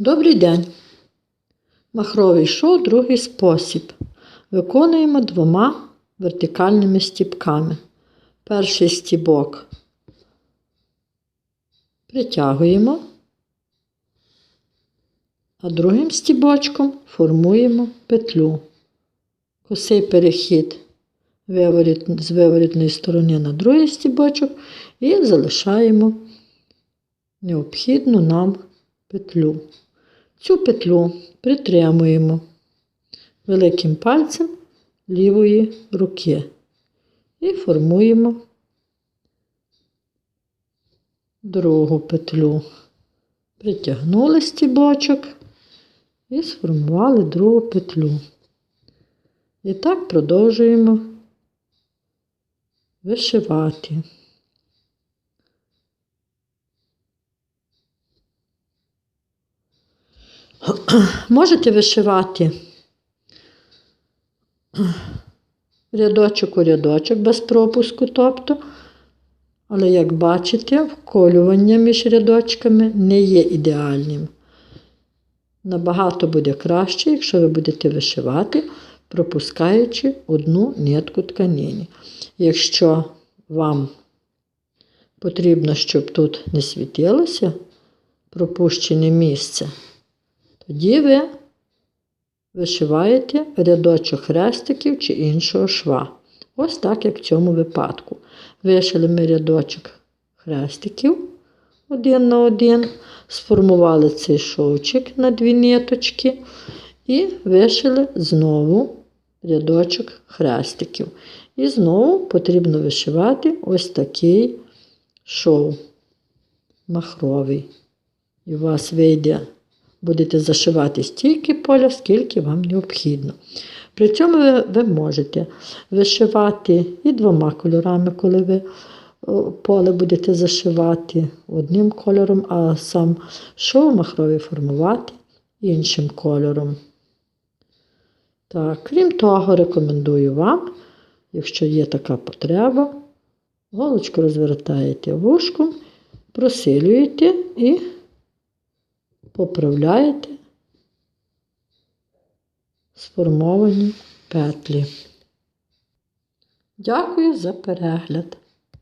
Добрий день! Махровий шов другий спосіб. Виконуємо двома вертикальними стіпками. Перший стібок притягуємо, а другим стібочком формуємо петлю. Косий перехід з виворітної сторони на другий стібочок і залишаємо необхідну нам петлю. Цю петлю притримуємо великим пальцем лівої руки і формуємо другу петлю. Притягнули стібочок і сформували другу петлю. І так продовжуємо вишивати. Можете вишивати рядочок у рядочок без пропуску, тобто, але як бачите, вколювання між рядочками не є ідеальним. Набагато буде краще, якщо ви будете вишивати, пропускаючи одну нитку тканини. Якщо вам потрібно, щоб тут не світилося пропущене місце, тоді ви вишиваєте рядочок хрестиків чи іншого шва. Ось так, як в цьому випадку. Вишили ми рядочок хрестиків один на один, сформували цей шовчик на дві ниточки і вишили знову рядочок хрестиків. І знову потрібно вишивати ось такий шов махровий. І у вас вийде будете зашивати стільки поля, скільки вам необхідно. При цьому ви, ви можете вишивати і двома кольорами, коли ви поле будете зашивати одним кольором, а сам шов махровий формувати іншим кольором. Так, крім того, рекомендую вам, якщо є така потреба, голочку розвертаєте вушком, просилюєте і поправляєте сформовані петлі. Дякую за перегляд!